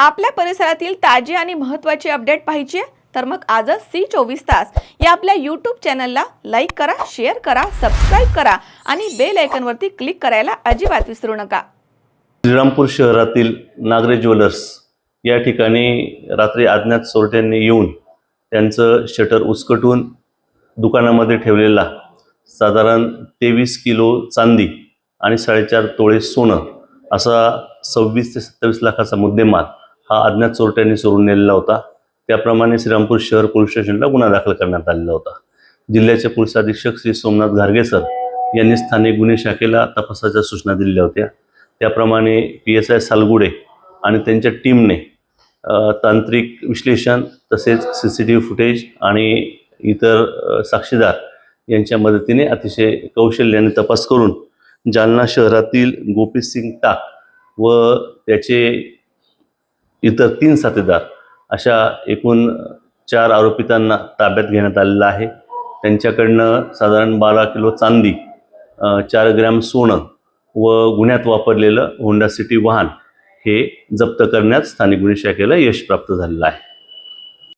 आपल्या परिसरातील ताजी आणि महत्त्वाची अपडेट पाहिजे? तर मग आजच सी चोवीस तास या आपल्या यूट्यूब चॅनलला लाईक करा शेअर करा सबस्क्राईब करा आणि बेल आयकनवरती क्लिक करायला अजिबात विसरू नका. श्रीरामपूर शहरातील नागरे ज्वेलर्स या ठिकाणी रात्री अज्ञात चोरट्यांनी येऊन त्यांचं शटर उचकटून दुकानामध्ये ठेवलेला साधारण तेवीस किलो चांदी आणि साडेचार तोळे सोनं असा सव्वीस ते सत्तावीस लाखाचा मुद्देमाल हा अज्ञात चोरट्यांनी चोरून नेलेला होता. त्याप्रमाणे श्रीरामपूर शहर पोलीस स्टेशनला गुन्हा दाखल करण्यात आलेला होता. जिल्ह्याचे पोलीस अधीक्षक श्री सोमनाथ घारगे सर यांनी स्थानिक गुन्हे शाखेला तपासाच्या सूचना दिल्या होत्या. त्याप्रमाणे पी एस आय सालगुडे आणि त्यांच्या टीमने तांत्रिक विश्लेषण तसेच C C T V footage आणि इतर साक्षीदार यांच्या मदतीने अतिशय कौशल्याने तपास करून जालना शहरातील गोपी सिंग टाक व त्याचे इतर तीन साथीदार अशा एकूण चार आरोपितांना ताब्यात घेण्यात आलेलं आहे. त्यांच्याकडनं साधारण बारा किलो चांदी चार ग्रॅम सोनं व गुन्ह्यात वापरलेलं होंडा सिटी वाहन हे जप्त करण्यात स्थानिक गुन्हे शाखेला यश प्राप्त झालेलं आहे.